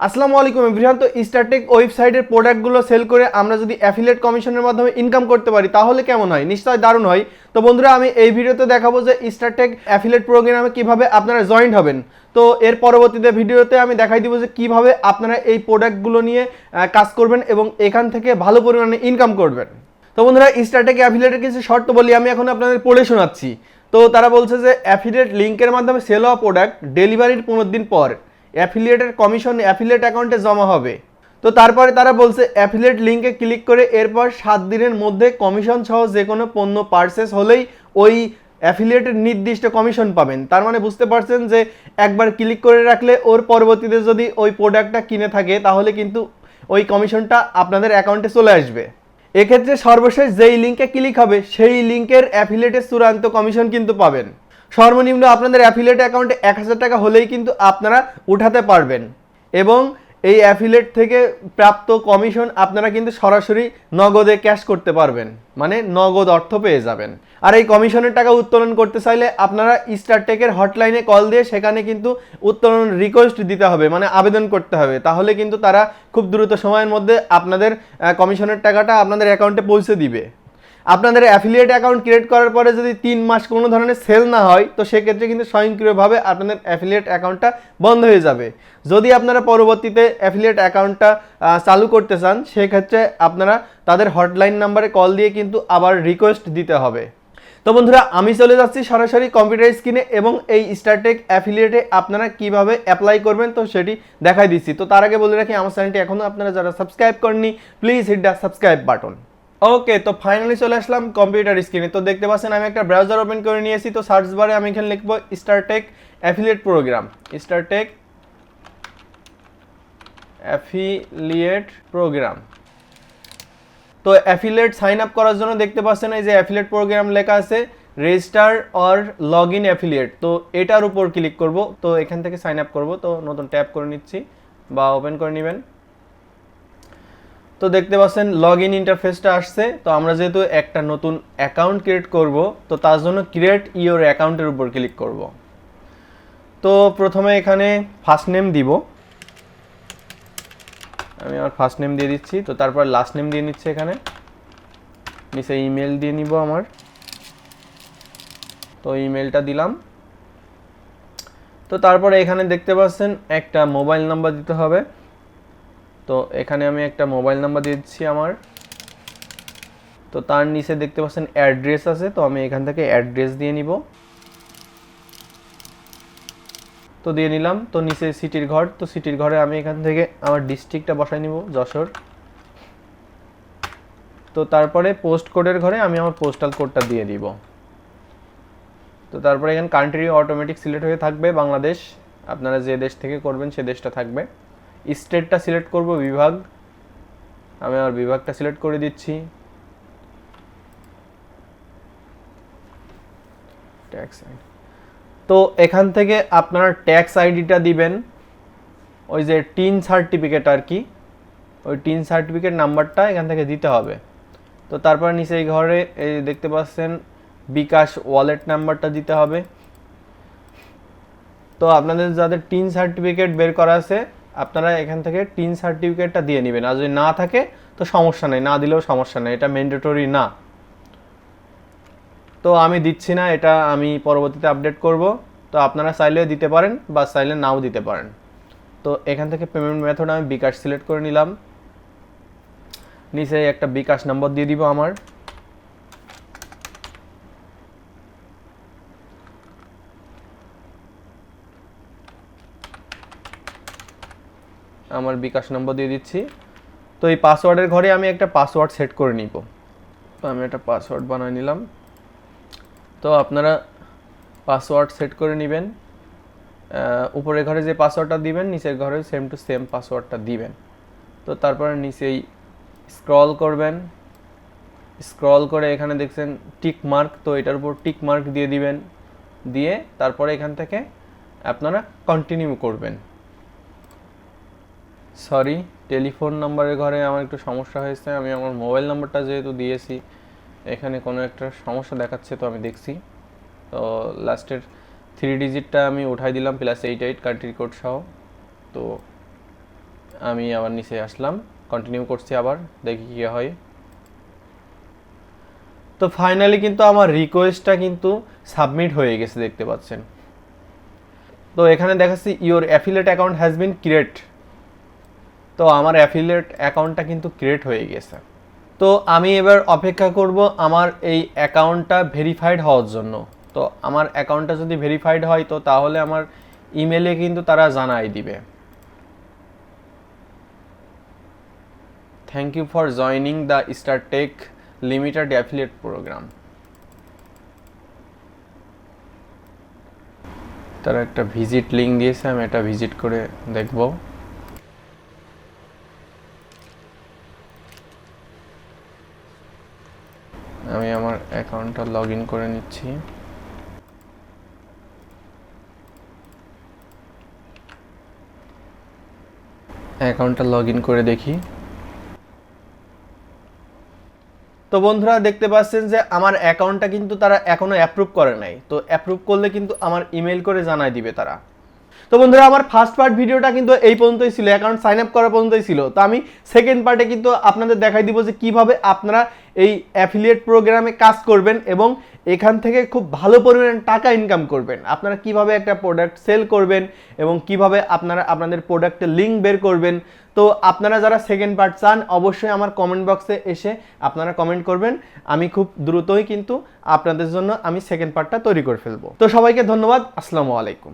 আসসালামু আলাইকুম এভরিওয়ান। তো স্টারটেক ওয়েবসাইটের প্রোডাক্টগুলো সেল করে আমরা যদি অ্যাফিলিয়েট কমিশনের মাধ্যমে ইনকাম করতে পারি, তাহলে কেমন হয়? নিশ্চয় দারুণ হয়। তো বন্ধুরা, আমি এই ভিডিওতে দেখাবো যে স্টারটেক অ্যাফিলিয়েট প্রোগ্রামে কীভাবে আপনারা জয়েন্ট হবেন। তো এর পরবর্তীতে ভিডিওতে আমি দেখাই দিব যে কীভাবে আপনারা এই প্রোডাক্টগুলো নিয়ে কাজ করবেন এবং এখান থেকে ভালো পরিমাণে ইনকাম করবেন। তো বন্ধুরা স্টারটেক অ্যাফিলিয়েটের কিছু শর্ত বলি, আমি এখন আপনাদের পড়ে শোনাচ্ছি। তো তারা বলছে যে অ্যাফিলিয়েট লিঙ্কের মাধ্যমে সেল হওয়া প্রোডাক্ট ডেলিভারির পনেরো দিন পর। অ্যাফিলিয়েটের কমিশন অ্যাফিলিয়েট অ্যাকাউন্টে জমা হবে। তো তারপরে তারা বলছে, অ্যাফিলিয়েট লিঙ্কে ক্লিক করে এরপর সাত দিনের মধ্যে কমিশন সহ যে কোনো পণ্য পারচেস হলেই ওই অ্যাফিলিয়েটের নির্দিষ্ট কমিশন পাবেন। তার মানে বুঝতে পারছেন যে একবার ক্লিক করে রাখলে ওর পরবর্তীতে যদি ওই প্রোডাক্টটা কিনে থাকে, তাহলে কিন্তু ওই কমিশনটা আপনাদের অ্যাকাউন্টে চলে আসবে। এক্ষেত্রে সর্বশেষ যেই লিঙ্কে ক্লিক হবে, সেই লিঙ্কের অ্যাফিলিয়েটের চূড়ান্ত কমিশন কিন্তু পাবেন। সর্বনিম্ন আপনাদের অ্যাফিলেট অ্যাকাউন্টে এক হাজার টাকা হলেই কিন্তু আপনারা উঠাতে পারবেন। এবং এই অ্যাফিলেট থেকে প্রাপ্ত কমিশন আপনারা কিন্তু সরাসরি নগদে ক্যাশ করতে পারবেন। মানে নগদ অর্থ পেয়ে যাবেন। আর এই কমিশনের টাকা উত্তোলন করতে চাইলে আপনারা স্টারটেকের হটলাইনে কল দিয়ে সেখানে কিন্তু উত্তোলন রিকোয়েস্ট দিতে হবে মানে আবেদন করতে হবে। তাহলে কিন্তু তারা খুব দ্রুত সময়ের মধ্যে আপনাদের কমিশনের টাকাটা আপনাদের অ্যাকাউন্টে পৌঁছে দিবে। আপনাদের অ্যাফিলিয়েট অ্যাকাউন্ট ক্রিয়েট করার পরে যদি তিন মাস কোনো ধরনের সেল না হয়, তো সেক্ষেত্রে কিন্তু স্বয়ংক্রিয়ভাবে আপনাদের অ্যাফিলিয়েট অ্যাকাউন্টটা বন্ধ হয়ে যাবে। যদি আপনারা পরবর্তীতে অ্যাফিলিয়েট অ্যাকাউন্টটা চালু করতে চান, সেক্ষেত্রে আপনারা তাদের হটলাইন নাম্বারে কল দিয়ে কিন্তু আবার রিকোয়েস্ট দিতে হবে। তো বন্ধুরা, আমি চলে যাচ্ছি সরাসরি কম্পিউটার স্ক্রিনে এবং এই স্টারটেক অ্যাফিলিয়েটে আপনারা কীভাবে অ্যাপ্লাই করবেন, তো সেটি দেখাই দিচ্ছি। তো তার আগে বলে রাখি, আমার চ্যানেলটি এখনও আপনারা যারা সাবস্ক্রাইব করেননি please hit the subscribe button okay তো ফাইনালি চলে আসলাম কম্পিউটার স্ক্রিনে তো দেখতে পাচ্ছেন, আমি একটা ব্রাউজার ওপেন করে নিয়েছি। তো সার্চ বারে আমি এখানে লিখব StarTech affiliate program StarTech affiliate program তো অ্যাফিলিয়েট সাইন আপ করার জন্য দেখতে পাচ্ছেন, এই যে অ্যাফিলিয়েট প্রোগ্রাম লেখা আছে register or log in affiliate তো এটার উপর ক্লিক করব। তো এখান থেকে সাইন আপ করব। তো নতুন ট্যাপ করে নিচ্ছি বা ওপেন করে নেবেন। তো দেখতে পাচ্ছেন লগ ইন ইন্টারফেসটা আসছে। তো আমরা যেহেতু একটা নতুন অ্যাকাউন্ট ক্রিয়েট করব, তো তার জন্য ক্রিয়েট ইওর অ্যাকাউন্টের উপর ক্লিক করব। তো প্রথমে এখানে ফার্স্ট নেম দিব। আমি আমার ফার্স্ট নেম দিয়ে দিচ্ছি, তো তারপর লাস্ট নেম দিয়ে নিচ্ছি এখানে। নিচে ইমেল দিয়ে নিব আমার। তো ইমেলটা দিলাম। তো তারপরে এখানে দেখতে পাচ্ছেন, একটা মোবাইল নাম্বার দিতে হবে। তো এখানে আমি একটা মোবাইল নাম্বার দিচ্ছি আমার। তো তার নিচে দেখতে পাচ্ছেন অ্যাড্রেস আছে, তো আমি এখান থেকে অ্যাড্রেস দিয়ে নিব। তো দিয়ে নিলাম, তো নিচে সিটির ঘর, তো সিটির ঘরে আমি এখান থেকে আমার ডিস্ট্রিক্টটা বসাই নিব, যশোর। তো তারপরে পোস্ট কোডের ঘরে আমি আমার পোস্টাল কোডটা দিয়ে দিব। তো তারপরে এখানে কান্ট্রি অটোমেটিক সিলেক্ট হয়ে থাকবে বাংলাদেশ। আপনারা যে দেশ থেকে করবেন সে দেশটা থাকবে। স্টেটটা সিলেক্ট করব বিভাগ। আমি আমার বিভাগটা সিলেক্ট করে দিচ্ছি। ট্যাক্স তো এখান থেকে আপনারা ট্যাক্স আইডিটা দিবেন। ওই যে টিন সার্টিফিকেট আর কি। ওই টিন সার্টিফিকেট নাম্বারটা এখান থেকে দিতে হবে। তো তারপর নিচে এই ঘরে এই দেখতে পাচ্ছেন, বিকাশ ওয়ালেট নাম্বারটা দিতে হবে। তো আপনাদের যাদের টিন সার্টিফিকেট বের করা আছে আপনারা এখান থেকে টিন সার্টিফিকেটটা দিয়ে নেবেন। আর যদি না থাকে, তো সমস্যা নেই। না দিলেও সমস্যা নেই। এটা ম্যান্ডেটরি না। তো আমি দিচ্ছি না। এটা আমি পরবর্তীতে আপডেট করব। তো আপনারা চাইলে দিতে পারেন বা চাইলে নাও দিতে পারেন। তো এখান থেকে পেমেন্ট মেথড আমি বিকাশ সিলেক্ট করে নিলাম। নিচে একটা বিকাশ নম্বর দিয়ে দিব আমার। আমার বিকাশ নম্বর দিয়ে দিচ্ছি। তো এই পাসওয়ার্ডের ঘরে আমি একটা পাসওয়ার্ড সেট করে নিব। তো আমি একটা পাসওয়ার্ড বানিয়ে নিলাম। তো আপনারা পাসওয়ার্ড সেট করে নেবেন। উপরের ঘরে যে পাসওয়ার্ডটা দিবেন, নিচের ঘরে সেম টু সেম পাসওয়ার্ডটা দিবেন। তো তারপরে নিচেই স্ক্রল করবেন। স্ক্রল করে এখানে দেখছেন টিক মার্ক তো এটার উপর টিক মার্ক দিয়ে দিবেন। দিয়ে তারপরে এখান থেকে আপনারা কন্টিনিউ করবেন। সরি টেলিফোন নাম্বারের ঘরে আমার একটু সমস্যা হয়েছে। আমি আমার মোবাইল নাম্বারটা যেহেতু দিয়েছি, এখানে কোনো একটা সমস্যা দেখাচ্ছে তো আমি দেখছি। তো লাস্টের থ্রি ডিজিটটা আমি উঠাই দিলাম plus eight eight country code সহ। তো আমি আবার নিচে আসলাম কন্টিনিউ করছি আবার, দেখি কী হয়। তো ফাইনালি কিন্তু আমার রিকোয়েস্টটা কিন্তু সাবমিট হয়ে গেছে, দেখতে পাচ্ছেন। তো এখানে দেখাচ্ছি your affiliate account has been create তো আমার অ্যাফিলেট অ্যাকাউন্টটা কিন্তু ক্রিয়েট হয়ে গেছে। তো আমি এবার অপেক্ষা করব আমার এই অ্যাকাউন্টটা ভেরিফাইড হওয়ার জন্য। তো আমার অ্যাকাউন্টটা যদি ভেরিফাইড হয়, তো তাহলে আমার ইমেলে কিন্তু তারা জানাই দিবে। Thank you for joining the StarTech limited affiliate program তারা একটা ভিজিট লিঙ্ক দিয়েছে, আমি এটা ভিজিট করে দেখব আমি আমার অ্যাকাউন্টটা লগ ইন করে নিচ্ছি। অ্যাকাউন্টটা লগ ইন করে দেখি। তো বন্ধুরা, দেখতে পাচ্ছেন যে আমার অ্যাকাউন্টটা কিন্তু তারা এখনও অ্যাপ্রুভ করে নাই। তো অ্যাপ্রুভ করলে কিন্তু আমার ইমেল করে জানাই দিবে তারা। তো বন্ধুরা, আমার ফার্স্ট পার্ট ভিডিওটা কিন্তু এই পর্যন্তই ছিল অ্যাকাউন্ট সাইন আপ করা পর্যন্তই ছিল। তো আমি সেকেন্ড পার্টে কিন্তু আপনাদের দেখাই দিব যে কীভাবে আপনারা এই অ্যাফিলিয়েট প্রোগ্রামে কাজ করবেন এবং এখান থেকে খুব ভালো পরিমাণে টাকা ইনকাম করবেন। আপনারা কীভাবে একটা প্রোডাক্ট সেল করবেন এবং কীভাবে আপনারা আপনাদের প্রোডাক্টের লিঙ্ক বের করবেন। তো আপনারা যারা সেকেন্ড পার্ট চান, অবশ্যই আমার কমেন্ট বক্সে এসে আপনারা কমেন্ট করবেন। আমি খুব দ্রুতই কিন্তু আপনাদের জন্য আমি সেকেন্ড পার্টটা তৈরি করে ফেলব। তো সবাইকে ধন্যবাদ, আসসালামু আলাইকুম।